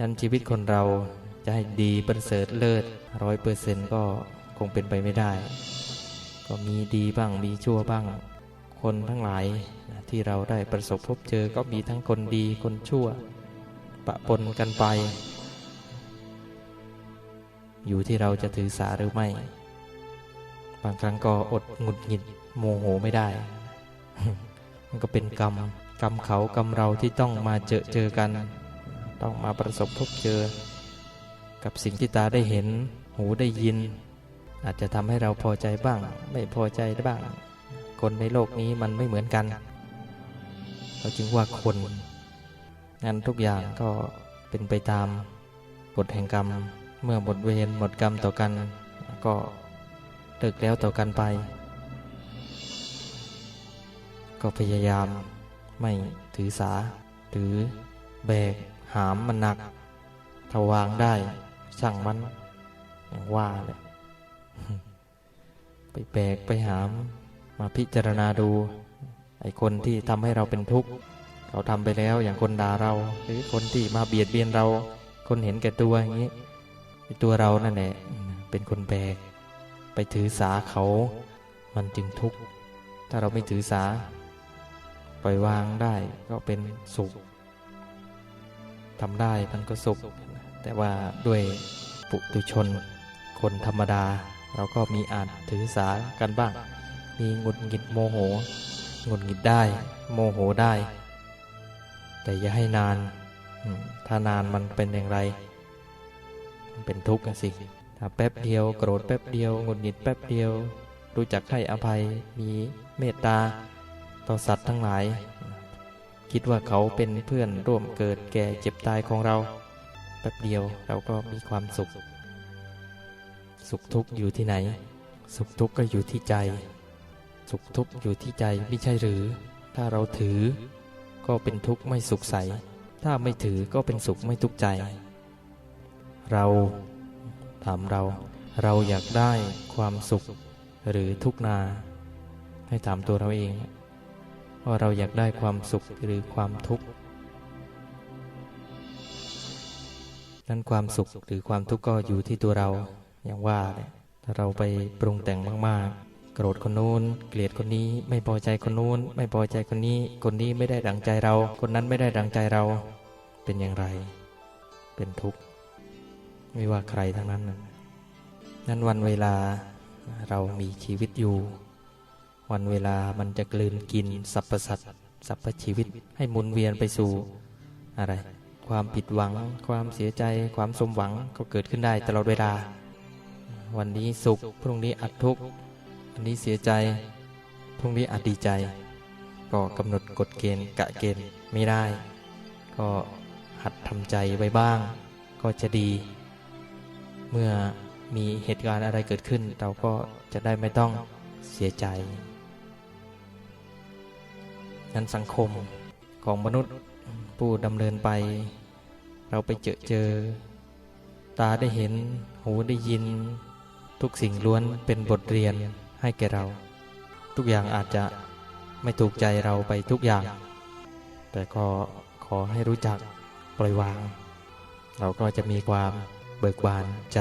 ฉะนั้นชีวิตคนเราจะให้ดีประเสริฐเลิศร้อยเปอร์เซนก็คงเป็นไปไม่ได้ ก็มีดีบ้างมีชั่วบ้าง คนทั้งหลายที่เราได้ประสบพบเจอก็มีทั้งคนดีคนชั่ว ปะปนกันไป อยู่ที่เราจะถือสาหรือไม่ บางครั้งก็อดหงุดหงิดโมโหไม่ได้ มันก็เป็นกรรม กรรมเขากรรมเราที่ต้องมาเจอเจอกัน ต้องมาประสบพบเจอ กับสิ่งที่ตาได้เห็น หูได้ยิน อาจจะทำให้เราพอใจบ้าง ไม่พอใจบ้าง คนในโลกนี้มันไม่เหมือนกัน เราจึงว่าคนงั้นทุกอย่างก็เป็นไปตามกฎแห่งกรรม เมื่อหมดเวรหมดกรรมต่อกัน ก็เลิกแล้วต่อกันไป ก็พยายามไม่ถือสา ถือแบก หามมันหนัก ถ้าวางได้ช่างมันอย่างว่าเลยไปแบกไปหาม มาพิจารณาดู ไอ้คนที่ทำให้เราเป็นทุกข์เขาทำไปแล้วอย่างคนด่าเรา หรือคนที่มาเบียดเบียนเรา คนเห็นแก่ตัวอย่างนี้ไอ้ตัวเรานั่นแหละเป็นคนแบก ไปถือสาเขา มันจึงทุกข์ ถ้าเราไม่ถือสา ปล่อยวางได้ก็เป็นสุข ทำได้มันก็สุข แต่ว่าด้วยปุตุชน คนธรรมดา เราก็มีอาจถือสากันบ้าง มีหงุดหงิดโมโหหงุดหงิดได้ โมโหได้ แต่อย่าให้นาน ถ้านานมันเป็นอย่างไรมันเป็นทุกข์สิถ้าแป๊บเดียวโกรธแป๊บเดียวหงุดหงิดแป๊บเดียว รู้จักให้อภัยมีเมตตา ต่อสัตว์ทั้งหลาย คิดว่าเขาเป็นเพื่อนร่วมเกิดแก่เจ็บตายของเราแป๊บเดียวเราก็มีความสุข สุขทุกข์อยู่ที่ไหน สุขทุกข์ก็อยู่ที่ใจ สุขทุกข์อยู่ที่ใจไม่ใช่หรือ ถ้าเราถือ ก็เป็นทุกข์ไม่สุขใส ถ้าไม่ถือก็เป็นสุขไม่ทุกข์ใจ เราถามเรา เราอยากได้ความสุขหรือทุกนา ให้ถามตัวเราเอง ว่าเราอยากได้ความสุขหรือความทุกข์นั้นความสุขหรือความทุกข์ก็อยู่ที่ตัวเราอย่างว่าเนี่ยถ้าเราไปปรุงแต่งมากๆ โกรธคนนู้น เกลียดคนนี้ ไม่พอใจคนนู้น ไม่พอใจคนนี้ คนนี้ไม่ได้ดังใจเรา คนนั้นไม่ได้ดังใจเรา เป็นอย่างไร เป็นทุกข์ไม่ว่าใครทั้งนั้นนั้นวันเวลาเรามีชีวิตอยู่ วันเวลามันจะกลืนกินสรรพสัตว์สรรพชีวิตให้หมุนเวียนไปสู่อะไร ความผิดหวัง ความเสียใจ ความสมหวังก็เกิดขึ้นได้ตลอดเวลา วันนี้สุข พรุ่งนี้อัดทุกข์วันนี้เสียใจ พรุ่งนี้อัดดีใจ ก็กำหนดกฎเกณฑ์กะเกณฑ์ไม่ได้ ก็หัดทำใจไว้บ้าง ก็จะดี เมื่อมีเหตุการณ์อะไรเกิดขึ้น เราก็จะได้ไม่ต้องเสียใจ นั้นสังคมของมนุษย์ผู้ดำเนินไป เราไปเจอเจอ ตาได้เห็นหูได้ยิน ทุกสิ่งล้วนเป็นบทเรียนให้แก่เรา ทุกอย่างอาจจะไม่ถูกใจเราไปทุกอย่าง แต่ก็ขอให้รู้จักปล่อยวาง เราก็จะมีความเบิกบานใจ